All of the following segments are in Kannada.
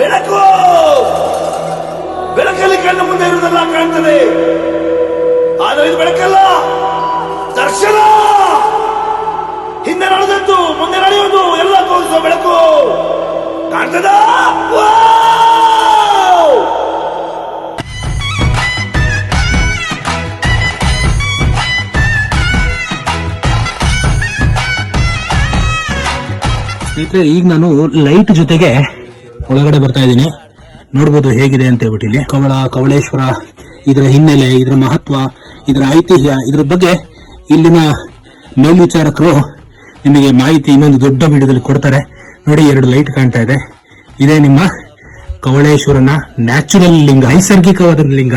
ಬೆಳಕು! ಬೆಳಕಲ್ಲಿ ಕಣ್ಣು ಮುಂದೆ ಇರುವುದೆಲ್ಲ ಕಾಣ್ತದೆ. ಆದರೆ ಇದು ಬೆಳಕಲ್ಲ. ದರ್ಶನ! ಹಿಂದೆ ನಡೆದದ್ದು, ಮುಂದೆ ನಡೆಯುವುದು, ಎಲ್ಲ ತೋರಿಸುವ ಬೆಳಕು. ಕಾಣ್ತದ? ಈಗ ನಾನು ಲೈಟ್ ಜೊತೆಗೆ ಒಳಗಡೆ ಬರ್ತಾ ಇದ್ದೀನಿ. ನೋಡ್ಬೋದು ಹೇಗಿದೆ ಅಂತ ಹೇಳ್ಬಿಟ್ಟು ಇಲ್ಲಿ. ಕವಳ, ಕವಳೇಶ್ವರ, ಇದರ ಹಿನ್ನೆಲೆ, ಇದರ ಮಹತ್ವ, ಇದರ ಐತಿಹ್ಯ, ಇದ್ರ ಬಗ್ಗೆ ಇಲ್ಲಿನ ಮೇಲ್ವಿಚಾರಕರು ನಿಮಗೆ ಮಾಹಿತಿ ಇನ್ನೊಂದು ದೊಡ್ಡ ವಿಡಿಯೋದಲ್ಲಿ ಕೊಡ್ತಾರೆ. ನೋಡಿ, ಎರಡು ಲೈಟ್ ಕಾಣ್ತಾ ಇದೆ. ಇದೇ ನಿಮ್ಮ ಕವಳೇಶ್ವರನ ನ್ಯಾಚುರಲ್ ಲಿಂಗ ನೈಸರ್ಗಿಕವಾದ ಲಿಂಗ.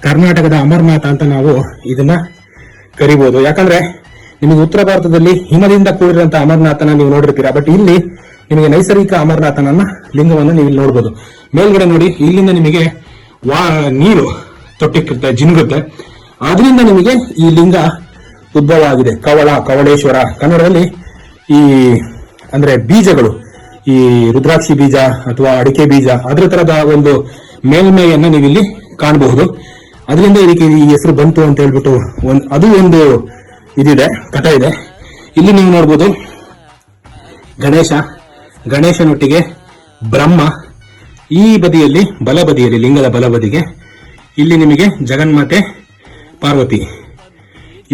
ಕರ್ನಾಟಕದ ಅಮರನಾಥ ಅಂತ ನಾವು ಇದನ್ನ ಕರಿಬಹುದು ಯಾಕಂದ್ರೆ ನಿಮಗೆ ಉತ್ತರ ಭಾರತದಲ್ಲಿ ಹಿಮದಿಂದ ಕೂಡಿರುವಂತಹ ಅಮರನಾಥನ ನೀವು ನೋಡಿರ್ತೀರಾ. ಬಟ್ ಇಲ್ಲಿ ನಿಮಗೆ ನೈಸರ್ಗಿಕ ಅಮರನಾಥನನ್ನ ಲಿಂಗವನ್ನು ನೀವು ಇಲ್ಲಿ ನೋಡಬಹುದು ಮೇಲ್ಗಡೆ ನೋಡಿ, ಇಲ್ಲಿಂದ ನಿಮಗೆ ವಾ, ನೀರು ತೊಟ್ಟಿಕ್ಕಿರುತ್ತೆ ಜಿನುಗುತ್ತೆ ಆದ್ರಿಂದ ನಿಮಗೆ ಈ ಲಿಂಗ ಉದ್ಭವ ಆಗಿದೆ ಕವಳ, ಕವಳೇಶ್ವರ. ಕನ್ನಡದಲ್ಲಿ ಈ, ಅಂದ್ರೆ ಬೀಜಗಳು, ಈ ರುದ್ರಾಕ್ಷಿ ಬೀಜ ಅಥವಾ ಅಡಿಕೆ ಬೀಜ, ಅದ್ರ ತರದ ಒಂದು ಮೇಲ್ಮೈಯನ್ನ ನೀವಿಲ್ಲಿ ಕಾಣಬಹುದು. ಅದರಿಂದ ಇದಕ್ಕೆ ಈ ಹೆಸರು ಬಂತು ಅಂತ ಹೇಳ್ಬಿಟ್ಟು ಒಂದು, ಅದು ಒಂದು ಇದಿದೆ, ಕಥೆ ಇದೆ. ಇಲ್ಲಿ ನೀವು ನೋಡ್ಬೋದು ಗಣೇಶ. ಗಣೇಶನೊಟ್ಟಿಗೆ ಬ್ರಹ್ಮ ಈ ಬದಿಯಲ್ಲಿ ಬಲಬದಿಯಲ್ಲಿ ಲಿಂಗದ ಬಲಬದಿಗೆ ಇಲ್ಲಿ ನಿಮಗೆ ಜಗನ್ಮಾತೆ ಪಾರ್ವತಿ.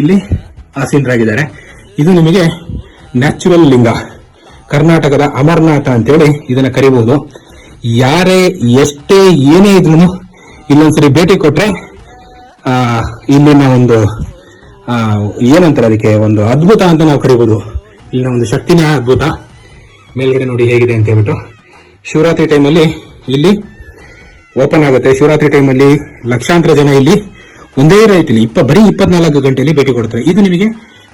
ಇಲ್ಲಿ ಆಸೀನರಾಗಿದ್ದಾರೆ. ಇದು ನಿಮಗೆ ನ್ಯಾಚುರಲ್ ಲಿಂಗ. ಕರ್ನಾಟಕದ ಅಮರನಾಥ ಅಂತೇಳಿ ಇದನ್ನು ಕರಿಬಹುದು ಯಾರೇ ಎಷ್ಟೇ ಏನೇ ಇದ್ರು ಇಲ್ಲೊಂದ್ಸರಿ ಭೇಟಿ ಕೊಟ್ಟರೆ ಇಲ್ಲಿನ ಒಂದು ಏನಂತಾರೆ ಅದಕ್ಕೆ, ಒಂದು ಅದ್ಭುತ ಅಂತ ನಾವು ಕರಿಬೋದು. ಇಲ್ಲಿನ ಒಂದು ಶಕ್ತಿನೇ ಅದ್ಭುತ. ಮೇಲ್ಗಡೆ ನೋಡಿ ಹೇಗಿದೆ ಅಂತ ಹೇಳ್ಬಿಟ್ಟು. ಶಿವರಾತ್ರಿ ಟೈಮಲ್ಲಿ ಇಲ್ಲಿ ಓಪನ್ ಆಗುತ್ತೆ. ಶಿವರಾತ್ರಿ ಟೈಮಲ್ಲಿ ಲಕ್ಷಾಂತರ ಜನ ಇಲ್ಲಿ ಒಂದೇ ರೈತಲ್ಲಿ ಇಪ್ಪ ಬರೀ ಇಪ್ಪತ್ನಾಲ್ಕು ಗಂಟೆಯಲ್ಲಿ ಭೇಟಿ ಕೊಡ್ತಾರೆ. ಇದು ನಿಮಗೆ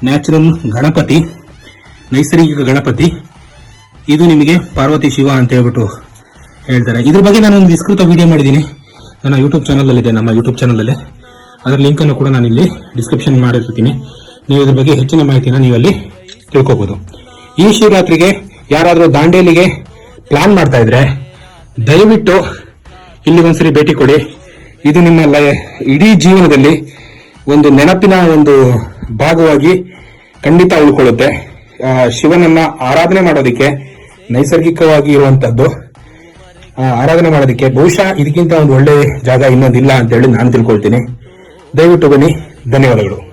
ನ್ಯಾಚುರಲ್ ಗಣಪತಿ, ನೈಸರ್ಗಿಕ ಗಣಪತಿ. ಇದು ನಿಮಗೆ ಪಾರ್ವತಿ ಶಿವ ಅಂತ ಹೇಳ್ಬಿಟ್ಟು ಹೇಳ್ತಾರೆ. ಇದ್ರ ಬಗ್ಗೆ ನಾನು ಒಂದು ವಿಸ್ತೃತ ವಿಡಿಯೋ ಮಾಡಿದ್ದೀನಿ. ನನ್ನ ಯೂಟ್ಯೂಬ್ ಚಾನಲ್ ಇದೆ, ನಮ್ಮ ಯೂಟ್ಯೂಬ್ ಚಾನಲ್ ಅಲ್ಲಿ. ಅದರ ಲಿಂಕ್ ಅನ್ನು ಕೂಡ ನಾನು ಇಲ್ಲಿ ಡಿಸ್ಕ್ರಿಪ್ಷನ್ ಮಾಡಿರ್ತೀನಿ. ನೀವು ಇದ್ರ ಬಗ್ಗೆ ಹೆಚ್ಚಿನ ಮಾಹಿತಿನ ನೀವು ಅಲ್ಲಿ ತಿಳ್ಕೊಬಹುದು ಈ ಶಿವರಾತ್ರಿಗೆ ಯಾರಾದರೂ ದಾಂಡೇಲಿಗೆ ಪ್ಲಾನ್ ಮಾಡ್ತಾ ಇದ್ರೆ, ದಯವಿಟ್ಟು ಇಲ್ಲಿ ಒಂದ್ಸರಿ ಭೇಟಿ ಕೊಡಿ. ಇದು ನಿಮ್ಮ ಇಡೀ ಜೀವನದಲ್ಲಿ ಒಂದು ನೆನಪಿನ ಒಂದು ಭಾಗವಾಗಿ ಖಂಡಿತ ಉಳ್ಕೊಳ್ಳುತ್ತೆ. ಶಿವನನ್ನ ಆರಾಧನೆ ಮಾಡೋದಕ್ಕೆ ನೈಸರ್ಗಿಕವಾಗಿ ಇರುವಂತದ್ದು ಆರಾಧನೆ ಮಾಡೋದಕ್ಕೆ ಬಹುಶಃ ಇದಕ್ಕಿಂತ ಒಂದು ಒಳ್ಳೆ ಜಾಗ ಇನ್ನೊಂದಿಲ್ಲ ಅಂತ ಹೇಳಿ ನಾನು ತಿಳ್ಕೊಳ್ತೀನಿ. ದಯವಿಟ್ಟು ಬನ್ನಿ. ಧನ್ಯವಾದಗಳು.